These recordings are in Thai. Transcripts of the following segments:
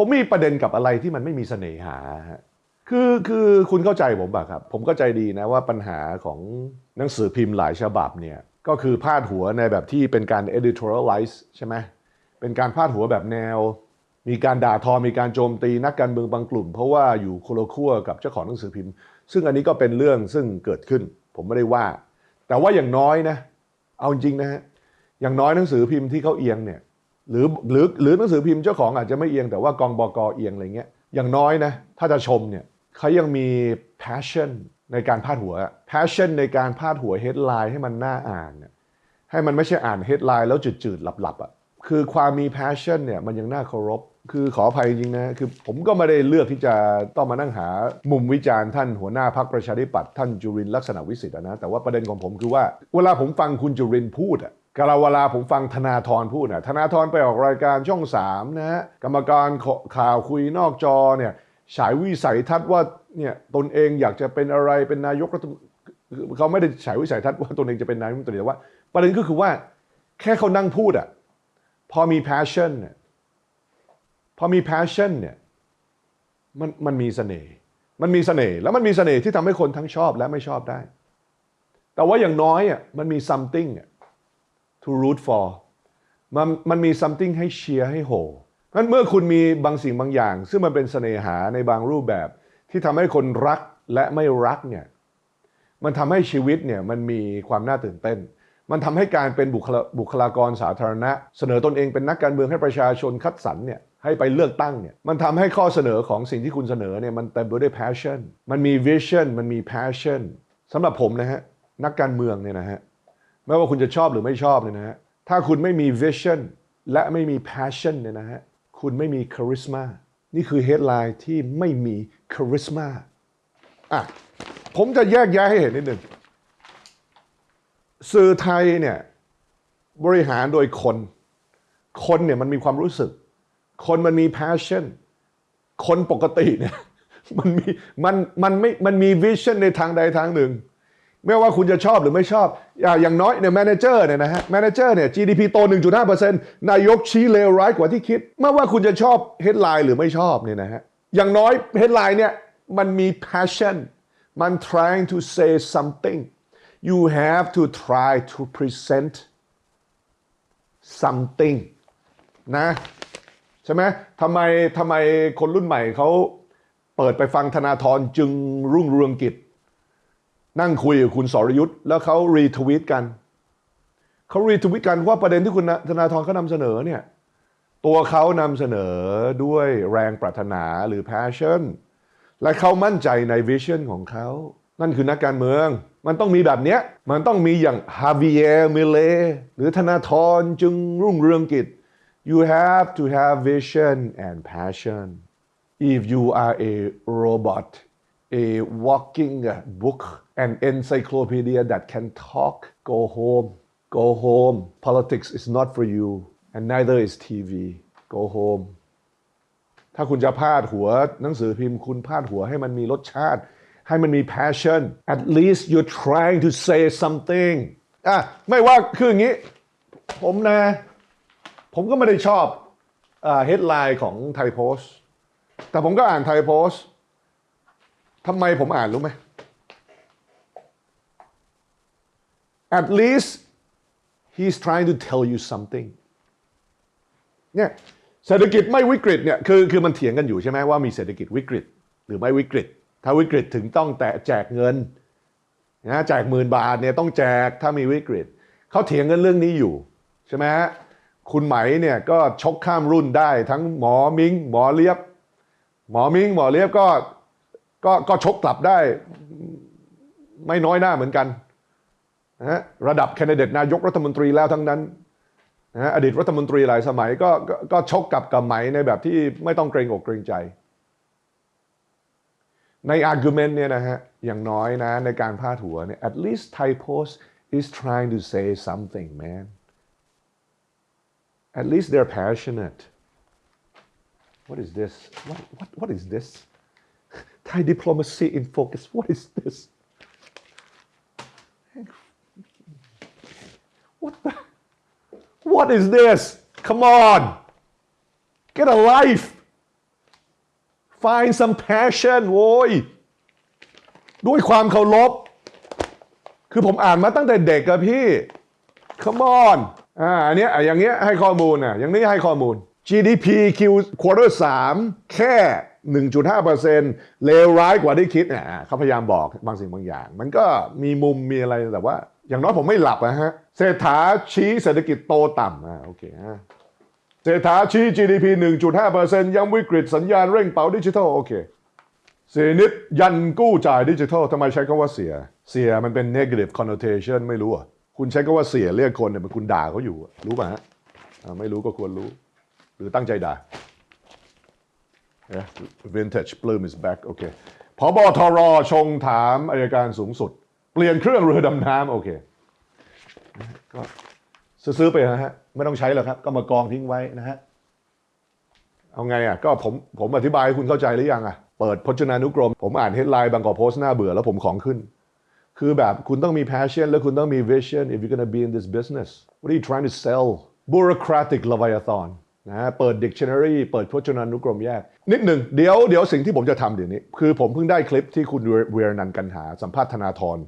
ผมมีประเด็นกับอะไรที่มันไม่มีเสน่หาคือคือคุณเข้าใจผมป่ะครับ ผมเข้าใจดีนะว่าปัญหาของหนังสือพิมพ์หลายฉบับเนี่ยก็คือพาดหัวในแบบที่เป็นการ editorialize ใช่ไหมเป็นการพาดหัวแบบแนว มีการด่าทอมีการโจมตีนักการเมืองบางกลุ่ม เพราะว่าอยู่คนละขั้วกับเจ้าของหนังสือพิมพ์ ซึ่งอันนี้ก็เป็นเรื่องซึ่งเกิดขึ้น ผมไม่ได้ว่า แต่ว่าอย่างน้อยนะ เอาจริงนะฮะอย่างน้อยหนังสือพิมพ์ที่เขาเอียงเนี่ย หรือหรือหรือหนังสือพิมพ์เจ้าของอาจจะไม่เอียงแต่ว่ากองบกเอียงอะไรเงี้ยอย่างน้อยนะถ้าจะชมเนี่ยเขายังมี passion ในการพาดหัว passion ในการพาดหัว headline ให้มันน่าอ่านเนี่ยให้มันไม่ใช่อ่าน headline แล้วจืดๆหลับๆอะคือความมี passion เนี่ยมันยังน่าเคารพ คือขออภัยจริงนะ คือผมก็ไม่ได้เลือกที่จะต้องมานั่งหามุมวิจารณ์ท่านหัวหน้าพักประชาธิปัตย์ท่านจุรินลักษณะวิสิทธิ์นะ แต่ว่าประเด็นของผมคือว่า เวลาผมฟังคุณจุรินพูดอะ กเวลาผมฟังธนาธรพูดอะธนาธรไปออกรายการช่องสามนะฮะกรรมการข่าวคุยนอกจอเนี่ยฉายวิสัยทัศน์ว่าเนี่ยตนเองอยากจะเป็นอะไรเป็นนายกรัฐมนตรีเขาไม่ได้ฉายวิสัยทัศน์ว่าตนเองจะเป็นนายกรัฐมนตรีแต่ว่า ประเด็นก็คือว่าแค่เขานั่งพูดอะพอมี passion เนี่ยพอมี passion เนี่ยมันมันมีเสน่ห์มันมีเสน่ห์แล้วมันมีเสน่ห์ที่ทำให้คนทั้งชอบและไม่ชอบได้ แต่ว่าอย่างน้อยอะมันมี something อะ to root for มันมันมี something ให้เชียร์ให้โหงั้นเมื่อคุณมีบางสิ่งบางอย่าง ซึ่งมันเป็นเสน่หาในบางรูปแบบ ที่ทำให้คนรักและไม่รักเนี่ยมันทำให้ชีวิตเนี่ยมันมีความน่าตื่นเต้น มันทำให้การเป็นบุคลาบุคลากรสาธารณะ เสนอตนเองเป็นนักการเมืองให้ประชาชนคัดสรรเนี่ยให้ไปเลือกตั้งเนี่ยมันทำให้ข้อเสนอของสิ่งที่คุณเสนอเนี่ยมันเต็มไปด้วย passion มันมี vision มันมี passion สำหรับผมนะฮะนักการเมืองเนี่ยนะฮะ ไม่ว่าคุณจะชอบหรือไม่ชอบเนี่ยนะฮะถ้าคุณไม่มี vision และไม่มี passion เนี่ยนะฮะคุณไม่มี charisma นี่คือ headline ที่ไม่มี charisma อะผมจะแยกแยะให้เห็นนิดหนึ่งสื่อไทยเนี่ยบริหารโดยคน คนเนี่ยมันมีความรู้สึก คนมันมี passion คนปกติเนี่ยมันมีมันมันไม่มันมี vision ในทางใดทางหนึ่ง ไม่ว่าคุณจะชอบหรือไม่ชอบ อย่างน้อยเนี่ยแมเนเจอร์เนี่ยนะฮะแมเนเจอร์เนี่ย GDP โต 1.5%นายกชี้เลวร้ายกว่าที่คิด ไม่ว่าคุณจะชอบ headline หรือไม่ชอบเนี่ยนะฮะอย่างน้อย headline เนี่ยมันมี passion มัน trying to say something you have to try to present something นะใช่ไหมทำไมทำไมคนรุ่นใหม่เขาเปิดไปฟังธนาธรจึงรุ่งเรืองกิจ นั่งคุยกับคุณสรยุทธ์แล้วเขารีทวีตกันเขารีทวีตกันว่าประเด็นที่คุณธนาธรเขานำเสนอเนี่ยตัวเขานำเสนอด้วยแรงปรารถนาหรือ passion และเขามั่นใจในวิชั่นของเขา นั่นคือนักการเมือง มันต้องมีแบบเนี้ย มันต้องมีอย่างฮาวิเอร์มิเลหรือธนาธรจึงรุ่งเรืองกิจ you have to have vision and passion if you are a robot a walking book an encyclopedia that can talk go home go home politics is not for you and neither is TV go home ถ้าคุณจะพาดหัวหนังสือพิมพ์คุณพาดหัวให้มันมีรสชาติ ให้มันมี passion at least you're trying to say something อะไม่ว่าคืออย่างนี้ ผมนะ ผมก็ไม่ได้ชอบเอ่อ headline ของไทยโพสต์แต่ผมก็อ่านไทยโพสต์ ทำไมผมอ่านรู้ไหม at least he's trying to tell you something เนี่ยเศรษฐกิจไม่วิกฤตเนี่ยคือคือมันเถียงกันอยู่ใช่ไหมว่ามีเศรษฐกิจวิกฤต หรือไม่วิกฤต ถ้าวิกฤตถึงต้องแต่แจกเงินนะแจกหมื่นบาทเนี่ยต้องแจกถ้ามีวิกฤตเขาเถียงกันเรื่องนี้อยู่ใช่ไหมฮะคุณไหมเนี่ยก็ชกข้ามรุ่นได้ทั้งหมอมิงหมอเลียบ หมอมิงหมอเลียบก็ ก็ก็ชกกลับได้ ไม่น้อยหน้าเหมือนกันนะฮะระดับแคนดิเดตนายกรัฐมนตรีแล้วทั้งนั้นนะฮะอดีตรัฐมนตรีหลายสมัยก็ก็ก็ชกกับกับไหมในแบบที่ไม่ต้องเกรงอกเกรงใจ ใน argument เนี่ยนะฮะอย่างน้อยนะในการพาดหัวเนี่ย at least Thai Post is trying to say something man at least they're passionate what is this what what what is this Thai diplomacy in focus what is this what the what is this come on get a life find some passion โว้ยด้วยความเคารพ คือผมอ่านมาตั้งแต่เด็กอะพี่ come on อ่าอันเนี้ยอะอย่างเงี้ยให้ข้อมูลอะอย่างนี้ให้ข้อมูล GDP Q quarter 3 แค่ 1.5%เลวร้ายกว่าที่คิดอะเขาพยายามบอกบางสิ่งบางอย่าง มันก็มีมุมมีอะไรแต่ว่า อย่างน้อยผมไม่หลับนะฮะเศรษฐาชี้เศรษฐกิจโตต่ำอ่าโอเคฮะเศรษฐาชี้ GDP 1.5%ยังวิกฤตสัญญาณเร่งเป๋าดิจิทัลโอเคเสียนิดยันกู้จ่ายดิจิทัลทำไมใช้คำว่าเสีย เสียมันเป็น negative connotation ไม่รู้อะคุณใช้คำว่าเสียเรียกคนเนี่ยมันคุณด่าเขาอยู่อะรู้ป่ะฮะไม่รู้ก็ควรรู้ หรือตั้งใจด่า Vintage plume is back โอเคพบทรชงถามอายการสูงสุด เปลี่ยนเครื่องเรือดำน้ำโอเคก็ซื้อไปนะฮะ ไม่ต้องใช้หรอกครับ ก็มากองทิ้งไว้นะฮะ เอาไงอะ ก็ผมผมอธิบายให้คุณเข้าใจหรือยังอะ เปิดพจนานุกรม ผมอ่านเฮดไลน์บางกอกโพสต์หน้าเบื่อแล้วผมของขึ้น คือแบบคุณต้องมี passion แล้วคุณต้องมี vision if you're gonna be in this business what are you trying to sell bureaucratic leviathan นะเปิด dictionary เปิดพจนานุกรมแยก นิดหนึ่งเดี๋ยวเดี๋ยวสิ่งที่ผมจะทำเดี๋ยวนี้ คือผมเพิ่งได้คลิปที่คุณเวียรนันกันหา สัมภาษณ์ธนาธร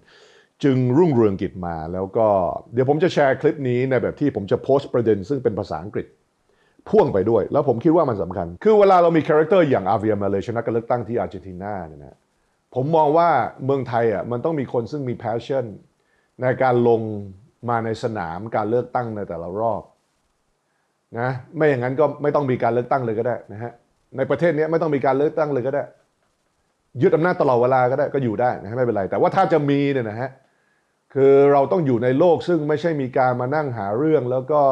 จึงรุ่งเรืองกิจมาแล้วก็เดี๋ยวผมจะแชร์คลิปนี้ในแบบที่ผมจะโพสต์ประเด็นซึ่งเป็นภาษาอังกฤษ พ่วงไปด้วย แล้วผมคิดว่ามันสำคัญ คือเวลาเรามีคาแรคเตอร์อย่างอาเวียมาเลยชนะการเลือกตั้งที่อาร์เจนตินาเนี่ยนะผมมองว่าเมืองไทยอะมันต้องมีคนซึ่งมี passion ในการลงมาในสนามการเลือกตั้งในแต่ละรอบ นะไม่อย่างนั้นก็ไม่ต้องมีการเลือกตั้งเลยก็ได้นะฮะในประเทศนี้ไม่ต้องมีการเลือกตั้งเลยก็ได้ ยึดอำนาจตลอดเวลาก็ได้ก็อยู่ได้นะฮะไม่เป็นไร แต่ว่าถ้าจะมีเนี่ยนะฮะคือเราต้องอยู่ในโลกซึ่งไม่ใช่มีการมานั่งหาเรื่องแล้วก็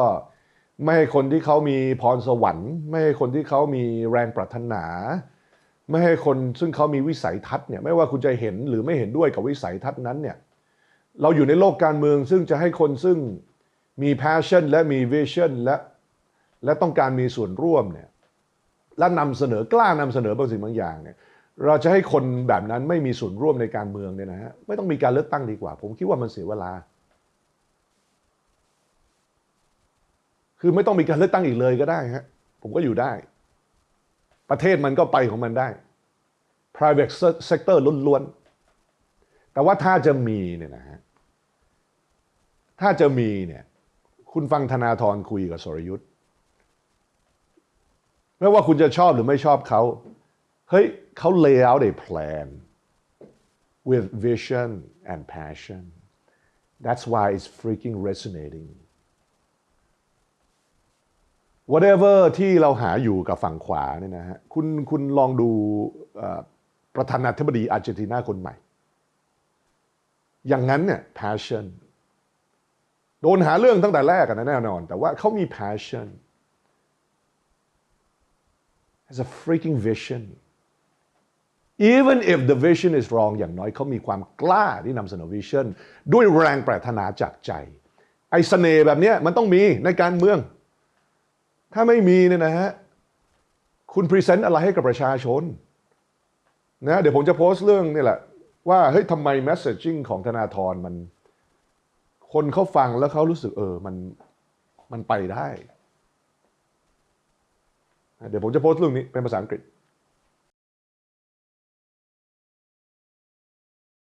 ไม่ให้คนที่เขามีพรสวรรค์ ไม่ให้คนที่เขามีแรงปรารถนา ไม่ให้คนซึ่งเขามีวิสัยทัศน์เนี่ยไม่ว่าคุณจะเห็นหรือไม่เห็นด้วยกับวิสัยทัศน์นั้นเนี่ยเราอยู่ในโลกการเมืองซึ่งจะให้คนซึ่งมี passion และมี vision และ และต้องการมีส่วนร่วมเนี่ยและนำเสนอกล้านำเสนอบางสิ่งบางอย่างเนี่ยเราจะให้คนแบบนั้นไม่มีส่วนร่วมในการเมืองเนี่ยนะฮะไม่ต้องมีการเลือกตั้งดีกว่า ผมคิดว่ามันเสียเวลา คือไม่ต้องมีการเลือกตั้งอีกเลยก็ได้ฮะผมก็อยู่ได้ ประเทศมันก็ไปของมันได้ private sector ล้วนๆแต่ว่าถ้าจะมีเนี่ยนะฮะถ้าจะมีเนี่ยคุณฟังธนาธรคุยกับสรยุทธ ไม่ว่าคุณจะชอบหรือไม่ชอบเขาเฮ้ยเขา lay out a plan with vision and passion that's why it's freaking resonating whatever ที่เราหาอยู่กับฝั่งขวาเนี่ยนะฮะคุณคุณลองดูประธานาธิบดีอาร์เจนตินาคนใหม่ อย่างนั้นเนี่ย passion โดนหาเรื่องตั้งแต่แรกกันนะแน่นอน แต่ว่าเขามี passion has a freaking vision even if the vision is wrong อย่างน้อยเขามีความกล้าที่นำเสนอ vision ด้วยแรงปรารถนาจากใจ ไอ้เสน่ห์แบบนี้มันต้องมีในการเมือง ถ้าไม่มีเนี่ยนะฮะ คุณพรีเซนต์อะไรให้กับประชาชนนะเดี๋ยวผมจะโพสต์เรื่องนี่แหละ ว่าเฮ้ยทำไม messaging ของธนาธรมัน คนเขาฟังแล้วเขารู้สึกเออมันมันไปได้ เดี๋ยวผมจะโพสต์เรื่องนี้เป็นภาษาอังกฤษ